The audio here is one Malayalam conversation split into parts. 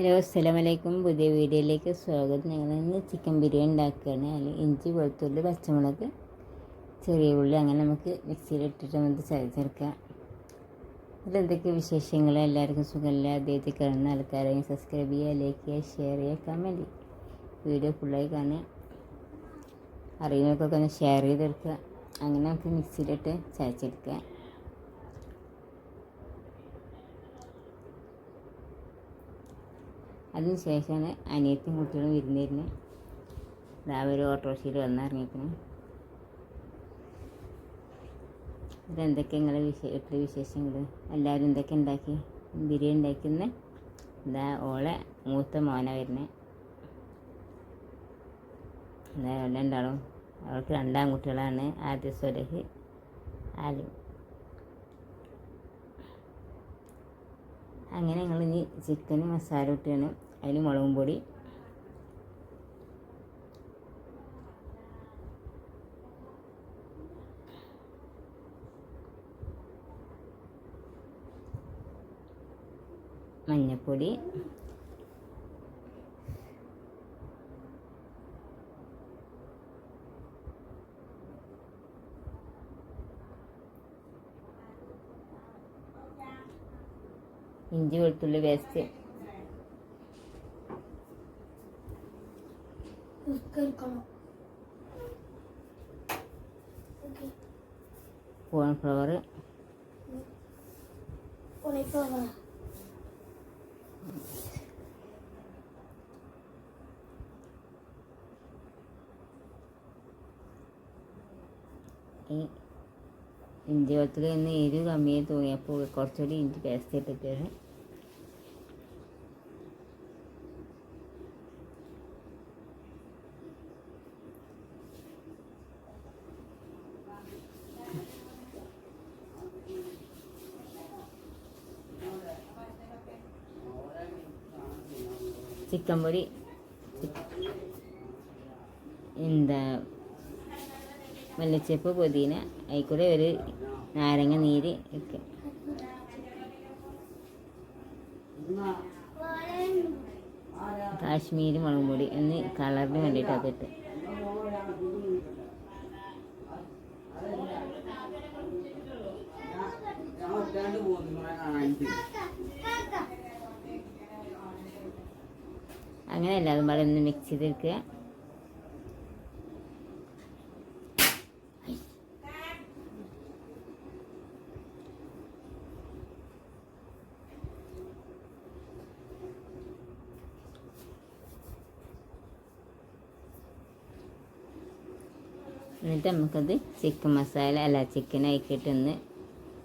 ഹലോ അസ്സലാമലൈക്കും. പുതിയ വീഡിയോയിലേക്ക് സ്വാഗതം. ഞങ്ങൾ ഇന്ന് ചിക്കൻ ബിരിയാണി ഉണ്ടാക്കുകയാണ്. അതിൽ ഇഞ്ചി വെളുത്തുള്ളി പച്ചമുളക് ചെറിയ ഉള്ളി. അങ്ങനെ നമുക്ക് മിക്സിയിൽ ഇട്ടിട്ട് നമുക്ക് ചതച്ചെടുക്കാം. ഇതെന്തൊക്കെ വിശേഷങ്ങൾ? എല്ലാവർക്കും സുഖമല്ല? അദ്ദേഹത്തിൽ കാണുന്ന ആൾക്കാരെ സബ്സ്ക്രൈബ് ചെയ്യുക ലൈക്ക് ചെയ്യുക ഷെയർ ചെയ്യുക കമന്റ് വീഡിയോ ഫുള്ളായി കാണുക. അറിയുന്നവർക്കൊക്കെ ഒന്ന് ഷെയർ ചെയ്തെടുക്കുക. അങ്ങനെ നമുക്ക് മിക്സിയിലിട്ട് ചതച്ചെടുക്കുക അതിന് ശേഷമാണ് അനിയത്തിയും കുട്ടികളും വിരുന്നിരുന്ന്. രാവിലെ ഓട്ടോറിക്ഷയിൽ വന്നിറങ്ങിയിരിക്കുന്നു ഇതെന്തൊക്കെ നിങ്ങളെ വിശേ വീട്ടിലെ വിശേഷങ്ങൾ എല്ലാവരും എന്തൊക്കെ ഉണ്ടാക്കി ബിരിയാണി ഉണ്ടാക്കുന്ന ഇതാ ഓളെ മൂത്ത മോന വരുന്നത് ഇതാ രണ്ടാളും അവൾക്ക് രണ്ടാം കുട്ടികളാണ് ആദ്യ സ്വരഹ് ആലും. അങ്ങനെ ഞങ്ങൾ ഇനി ചിക്കൻ മസാല ഇട്ടാണ് അതിന് മുളകും പൊടി. മഞ്ഞൾപ്പൊടി ഇഞ്ചി വെളുത്തുള്ളി പേസ്റ്റ് എടുക്കണം ഓക്കെ കോൺഫ്ലവർ ഇഞ്ചി വെളുത്തുള്ളി ഒന്ന് എരിവ് കമ്മിയായി തോന്നിയപ്പോൾ കുറച്ചുകൂടി ഇഞ്ചി പേസ്റ്റ് ഇട്ടിട്ടാണ് ചിക്കൻ പൊടി എന്താ? മല്ലിച്ചപ്പ് പുതിന അതിൽ കൂടെ ഒരു നാരങ്ങ നീര് ഒക്കെ. കാശ്മീരി മുളക് പൊടി ഒന്ന് കളറിന് വേണ്ടിയിട്ട് അതിട്ട് അങ്ങനെ എല്ലാതും പാടെ ഒന്ന് മിക്സ് ചെയ്തെടുക്കുക. എന്നിട്ട് നമുക്കത് ചിക്കൻ മസാല അല്ല ചിക്കൻ ആക്കിയിട്ട് ഒന്ന്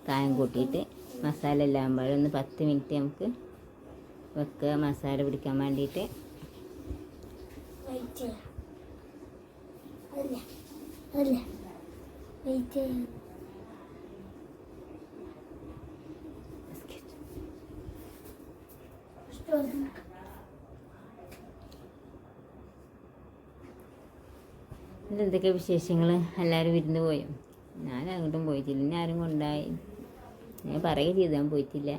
കായം കൂട്ടിയിട്ട് മസാല എല്ലാം പാടെ ഒന്ന് പത്ത് മിനിറ്റ് നമുക്ക് വെക്കുക മസാല പിടിക്കാൻ വേണ്ടിയിട്ട്. വെയിറ്റ് ചെയ്യാം. അതല്ല എന്തൊക്കെ വിശേഷങ്ങൾ എല്ലാവരും വിരുന്ന് പോയോ? ഞാൻ അങ്ങോട്ടും പോയിട്ടില്ല. ഇനി ആരും കൊണ്ടായി. ഞാൻ പറയുക ചെയ്തു. ഞാൻ പോയിട്ടില്ല.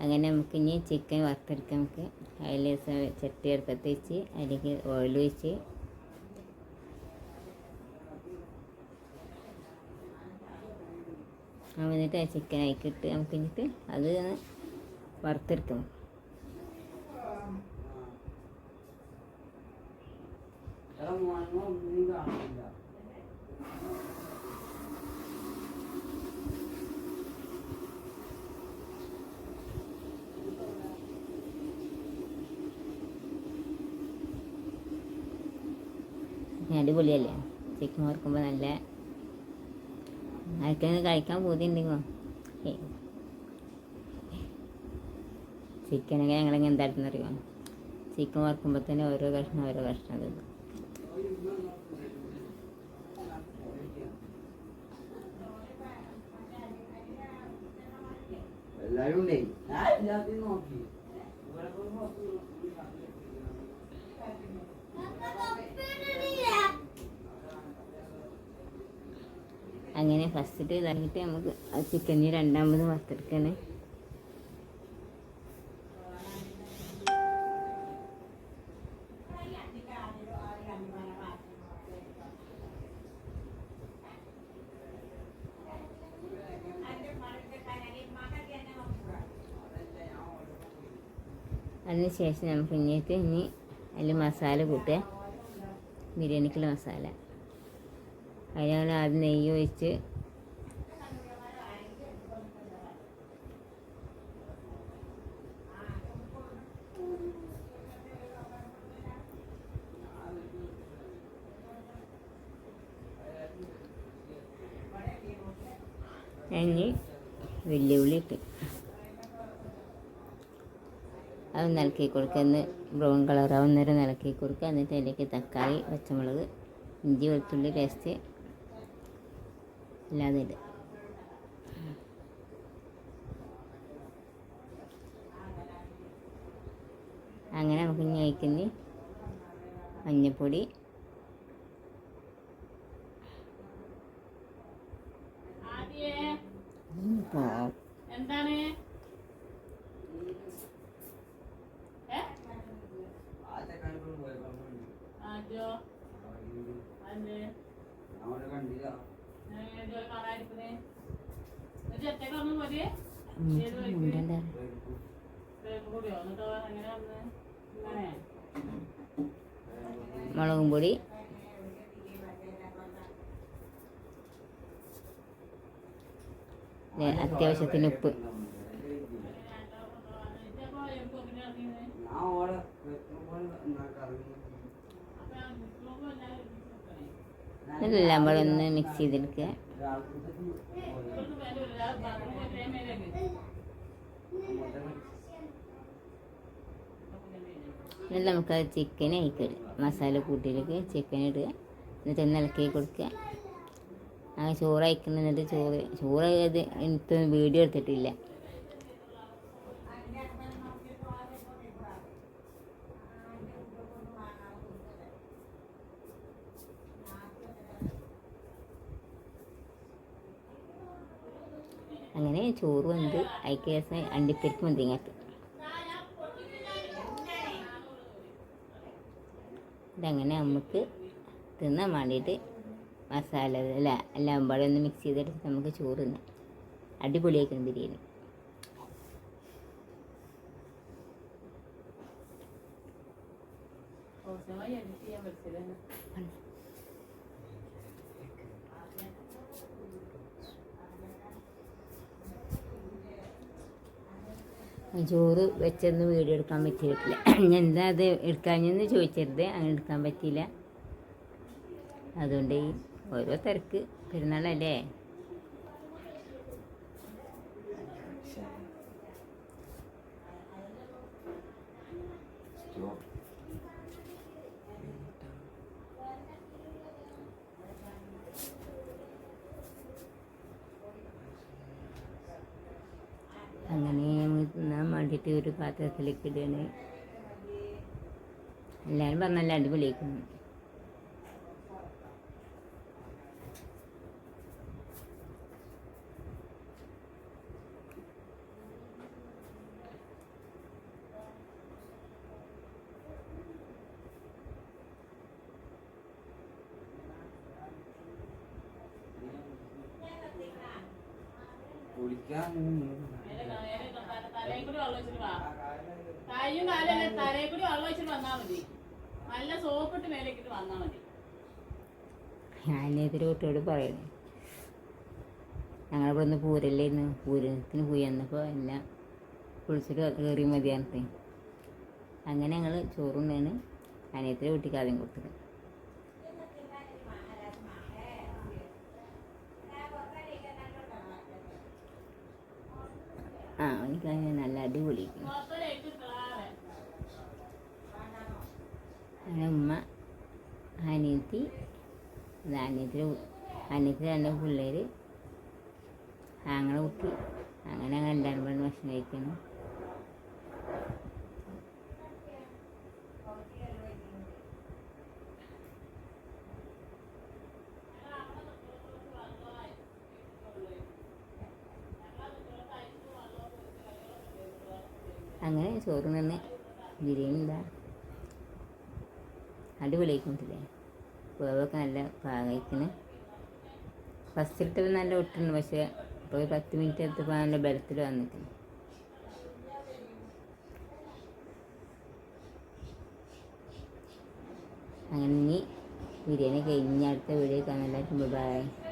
അങ്ങനെ നമുക്ക് ഇനി ചിക്കൻ വറുത്തെടുക്കാം. നമുക്ക് അതിൽ ചട്ടി അടുപ്പത്ത് വെച്ച് അതിലേക്ക് ഓയിൽ ഒഴിച്ച് എന്നിട്ട് ആ ചിക്കൻ ആക്കിയിട്ട് നമുക്ക് എന്നിട്ട് അത് ഒന്ന് കാണില്ല അടിപൊളിയല്ലേ? ചിക്കൻ വറുക്കുമ്പോൾ നല്ല ആർക്കും കഴിക്കാൻ പൂതിയുണ്ടെങ്കോ? ചിക്കനൊക്കെ ഞങ്ങളെങ്ങനെ എന്തായിരുന്നറിയോ ചിക്കൻ വറുക്കുമ്പോൾ തന്നെ ഓരോ കഷ്ണം ഓരോ കഷ്ണം തിന്നും. എല്ലാരും ഉണ്ടേ? ഞാൻ എല്ലാത്തിനും നോക്കി. അങ്ങനെ ഫസ്റ്റ് ഇതായിട്ട് നമുക്ക് ചിക്കൻ രണ്ടാമത് വറുത്തെടുക്കണേ. അതിന് ശേഷം നമുക്ക് ഇങ്ങോട്ട് ഇനി അതിൽ മസാല കൂട്ടുക. ബിരിയാണിക്കുള്ള മസാല. അതിനാണ് ആദ്യം നെയ്യ് ഒഴിച്ച് കഴിഞ്ഞ് വെല്ലുവിളി ഇട്ട്. അത് നിലക്കി കൊടുക്കുക. ഒന്ന് ബ്രൗൺ കളർ ആവുന്നേരം നിലക്കി കൊടുക്കുക. എന്നിട്ട് അതിലേക്ക് തക്കാളി പച്ചമുളക് ഇഞ്ചി വെളുത്തുള്ളി പേസ്റ്റ് ഇല്ലാതെ ഇടുക. അങ്ങനെ നമുക്ക് ഇനി അയക്കുന്ന മഞ്ഞൾപ്പൊടി എന്താണ്? മുളകും പൊടി. അത്യാവശ്യത്തിന് ഉപ്പ്. എല്ലാം കൂടെ ഒന്ന് മിക്സ് ചെയ്തെടുക്കുക എന്നിട്ട് നമുക്ക് ചിക്കൻ അയക്കിടുക മസാല കൂട്ടിയിലേക്ക് ചിക്കൻ ഇടുക. എന്നിട്ട് ഒന്ന് ഇളക്കി കൊടുക്കുക. അങ്ങനെ ചോറ് എന്നിട്ട് ചോറ്. ചോറ് അത് എനിക്ക് വീഡിയോ എടുത്തിട്ടില്ല. അങ്ങനെ ചോറ് വന്ന് അയക്ക ദിവസം അണ്ടിപ്പരിപ്പ് മന്തിങ്ങാട്ട് ഇതങ്ങനെ നമുക്ക് തിന്നാൻ വേണ്ടിയിട്ട് മസാല അല്ല എല്ലാം പാടെ ഒന്ന് മിക്സ് ചെയ്തെടുത്ത് നമുക്ക് ചോറ് തിന്നാം. അടിപൊളിയാക്കണം ബിരിയാണി. എഡിറ്റ് ചെയ്യാൻ പറ്റില്ല. ചോറ് വെച്ചൊന്നും വീഡിയോ എടുക്കാൻ പറ്റിയിട്ടില്ല. എന്താ അത് എടുക്കാഞ്ഞെന്ന് ചോദിച്ചരുത്. അങ്ങനെ എടുക്കാൻ പറ്റിയില്ല. അതുകൊണ്ട് ഓരോ തിരക്ക്. പെരുന്നാളല്ലേ അങ്ങനെ നമ്മൾ വേണ്ടിയിട്ട് ഒരു പാത്രത്തിലേക്ക് ഇടുകയാണ് എല്ലാവരും പറഞ്ഞല്ല അടിപൊളിയാക്കുന്നു കുളിക്കാൻ തലയിൽ കൂടി വെള്ളം ഒഴിച്ചിട്ട് വാ. കാലല്ലേ തലയിൽ കൂടി വെള്ളം ഒഴിച്ചിട്ട് വന്നാ മതി. നല്ല സോപ്പിട്ട് മേലേക്കിട്ട് വന്നാ മതി. ഞാനെതിരെ കുട്ടിയോട് പറയണേ. ഞങ്ങളിവിടെ നിന്ന് പൂരല്ലായിരുന്നു പൂരത്തിന് പോയി വന്നപ്പോൾ എല്ലാം കുളിച്ചിട്ട് കയറി മതിയാണ് അങ്ങനെ ഞങ്ങൾ ചോറുണ്ണാണ് അനിയത്തിന്റെ വീട്ടിൽ ആദ്യം കൊടുത്തത്. ആ എനിക്ക് നല്ല അടിപൊളി. ഉമ്മ അനിയത്തി ഇത് അനിയത്തിന് അനിയത്തി രണ്ട് പിള്ളേർ ആങ്ങളെ കുട്ടി. അങ്ങനെ രണ്ടാം ഭക്ഷണം കഴിക്കണം അങ്ങനെ ചോറ് തന്നെ ബിരിയാണി എന്താ? അടിപൊളിയായിക്കൊണ്ടില്ലേ? വേവൊക്കെ നല്ല പാകത്തിന് ഫസ്റ്റ് ഇട്ടപ്പോൾ നല്ല ഒട്ടുണ്ട് പക്ഷേ ഇപ്പോൾ ഒരു പത്ത് മിനിറ്റ് എടുത്തപ്പോൾ നല്ല ബലത്തിൽ വന്നിട്ടുണ്ട് അങ്ങനെ ഇനി ബിരിയാണി കഴിഞ്ഞ അടുത്ത വീഡിയോ കാണാൻ എല്ലാവർക്കും ബൈ